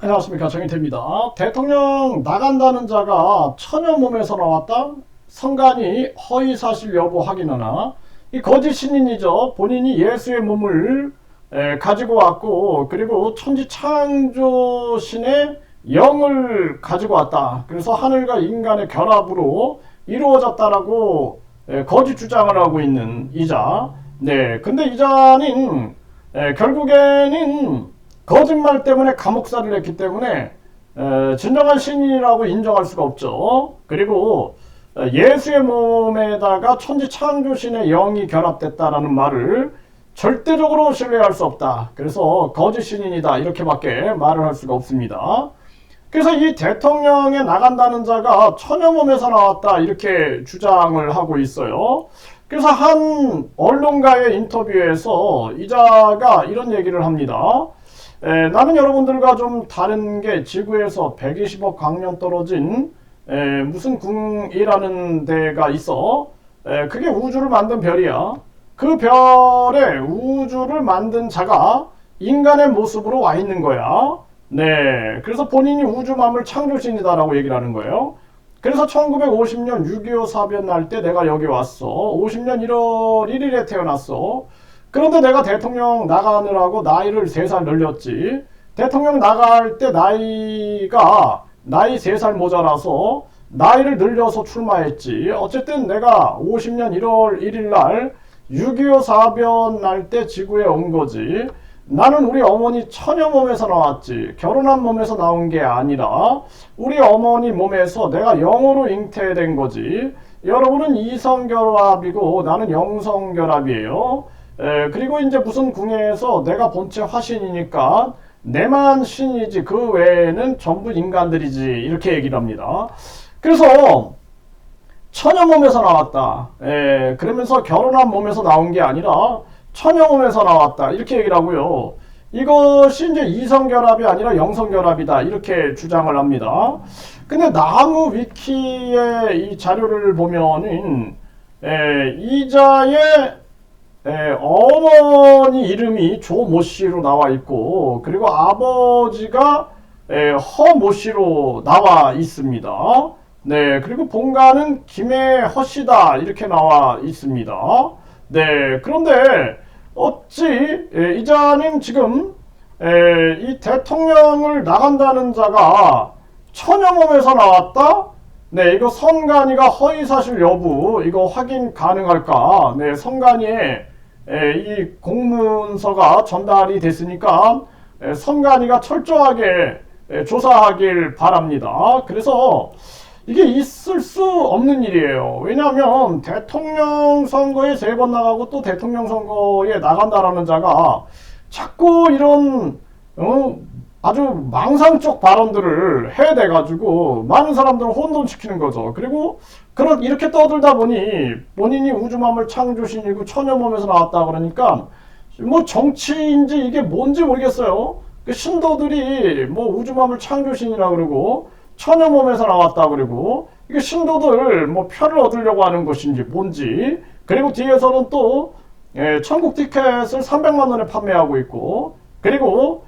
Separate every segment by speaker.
Speaker 1: 안녕하십니까 정인태입니다. 대통령 나간다는 자가 처녀 몸에서 나왔다? 성간이 허위사실 여부 확인하나? 이 거짓 신인이죠. 본인이 예수의 몸을 에, 가지고 왔고 그리고 천지 창조신의 영을 가지고 왔다. 그래서 하늘과 인간의 결합으로 이루어졌다라고 에, 거짓 주장을 하고 있는 이자. 네, 근데 이자는 에, 결국에는 거짓말 때문에 감옥살이를 했기 때문에 에, 진정한 신인이라고 인정할 수가 없죠. 그리고 에, 예수의 몸에다가 천지 창조신의 영이 결합됐다라는 말을 절대적으로 신뢰할 수 없다. 그래서 거짓 신인이다 이렇게밖에 말을 할 수가 없습니다. 그래서 이 대통령에 나간다는 자가 천여 몸에서 나왔다 이렇게 주장을 하고 있어요. 그래서 한 언론가의 인터뷰에서 이 자가 이런 얘기를 합니다. 에, 나는 여러분들과 좀 다른 게 지구에서 120억 광년 떨어진 에, 무슨 궁이라는 데가 있어. 에, 그게 우주를 만든 별이야. 그 별에 우주를 만든 자가 인간의 모습으로 와 있는 거야. 네. 그래서 본인이 우주 만물 창조신이다라고 얘기를 하는 거예요. 그래서 1950년 6.25 사변 날 때 내가 여기 왔어. 50년 1월 1일에 태어났어. 그런데 내가 대통령 나가느라고 나이를 3살 늘렸지. 대통령 나갈 때 나이가 나이 3살 모자라서 나이를 늘려서 출마했지. 어쨌든 내가 50년 1월 1일 날 6.25 사변 날 때 지구에 온 거지. 나는 우리 어머니 처녀 몸에서 나왔지. 결혼한 몸에서 나온 게 아니라 우리 어머니 몸에서 내가 영으로 잉태된 거지. 여러분은 이성결합이고 나는 영성결합이에요. 에, 그리고 이제 무슨 궁에서 내가 본체 화신이니까 내만 신이지 그 외에는 전부 인간들이지 이렇게 얘기를 합니다. 그래서 처녀 몸에서 나왔다. 에, 그러면서 결혼한 몸에서 나온 게 아니라 처녀 몸에서 나왔다. 이렇게 얘기를 하고요. 이것이 이제 이성결합이 아니라 영성결합이다. 이렇게 주장을 합니다. 근데 나무 위키의 이 자료를 보면은 에, 이자의 에, 어머니 이름이 조모 씨로 나와 있고 그리고 아버지가 에, 허모 씨로 나와 있습니다. 네, 그리고 본가는 김해허 씨다 이렇게 나와 있습니다. 네, 그런데 어찌 에, 이자님 지금 에, 이 대통령을 나간다는 자가 천여몸에서 나왔다? 네, 이거 선관위가 허위사실 여부 이거 확인 가능할까? 네, 선관위에 에, 이 공문서가 전달이 됐으니까 에, 선관위가 철저하게 에, 조사하길 바랍니다. 그래서 이게 있을 수 없는 일이에요. 왜냐하면 대통령 선거에 세 번 나가고 또 대통령 선거에 나간다라는 자가 자꾸 이런 어, 아주 망상적 발언들을 해대 가지고 많은 사람들을 혼돈시키는 거죠. 그리고 그런 이렇게 떠들다 보니 본인이 우주만물 창조신이고 천여몸에서 나왔다 그러니까 뭐 정치인지 이게 뭔지 모르겠어요. 그 신도들이 뭐 우주만물 창조신이라 그러고 천여 몸에서 나왔다 그리고 이게 신도들 뭐 표를 얻으려고 하는 것인지 뭔지 그리고 뒤에서는 또 예, 천국 티켓을 300만 원에 판매하고 있고 그리고 예,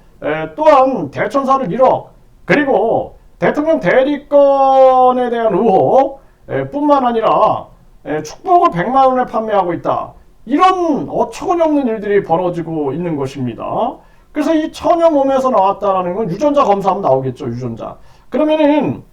Speaker 1: 또한 대천사를 1억 그리고 대통령 대리권에 대한 의혹 예, 뿐만 아니라 예, 축복을 100만 원에 판매하고 있다. 이런 어처구니없는 일들이 벌어지고 있는 것입니다. 그래서 이 처녀 몸에서 나왔다라는 건 유전자 검사하면 나오겠죠, 유전자. 그러면은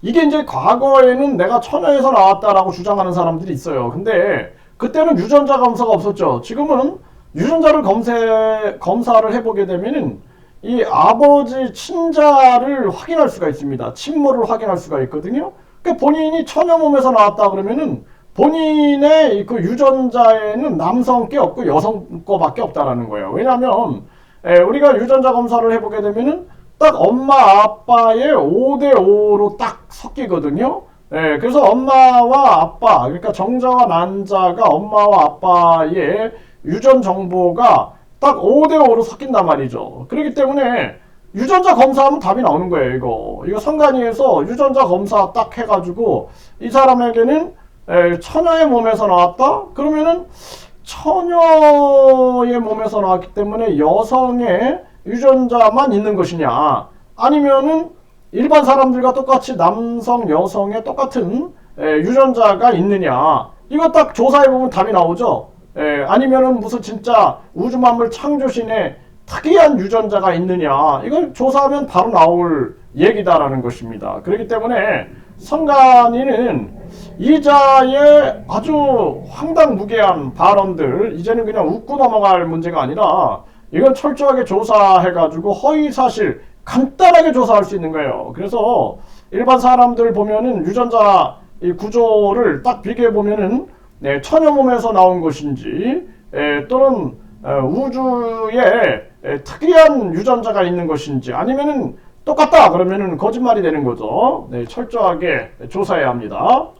Speaker 1: 이게 이제 과거에는 내가 천여에서 나왔다라고 주장하는 사람들이 있어요. 근데 그때는 유전자 검사가 없었죠. 지금은 유전자를 검색 검사를 해보게 되면은 이 아버지 친자를 확인할 수가 있습니다. 친모를 확인할 수가 있거든요. 그러니까 본인이 처녀 몸에서 나왔다 그러면은 본인의 그 유전자에는 남성 게 없고 여성 거밖에 없다라는 거예요. 왜냐하면 우리가 유전자 검사를 해보게 되면은 딱 엄마 아빠의 5대 5로 딱 섞이거든요. 예, 그래서 엄마와 아빠, 그러니까 정자와 난자가 엄마와 아빠의 유전 정보가 딱 5대 5로 섞인단 말이죠. 그렇기 때문에 유전자 검사하면 답이 나오는 거예요, 이거. 이거 성관위에서 유전자 검사 딱 해가지고 이 사람에게는 에, 처녀의 몸에서 나왔다? 그러면은 처녀의 몸에서 나왔기 때문에 여성의 유전자만 있는 것이냐 아니면은 일반 사람들과 똑같이 남성 여성의 똑같은 에, 유전자가 있느냐 이거 딱 조사해 보면 답이 나오죠. 에, 아니면은 무슨 진짜 우주 만물 창조신의 특이한 유전자가 있느냐 이걸 조사하면 바로 나올 얘기다라는 것입니다. 그렇기 때문에 성간이는 이자의 아주 황당무계한 발언들 이제는 그냥 웃고 넘어갈 문제가 아니라 이건 철저하게 조사해가지고 허위사실 간단하게 조사할 수 있는 거예요. 그래서 일반 사람들 보면은 유전자 이 구조를 딱 비교해 보면은 네, 천여 몸에서 나온 것인지 에, 또는 어, 우주에 에, 특이한 유전자가 있는 것인지 아니면은 똑같다 그러면은 거짓말이 되는 거죠. 네, 철저하게 조사해야 합니다.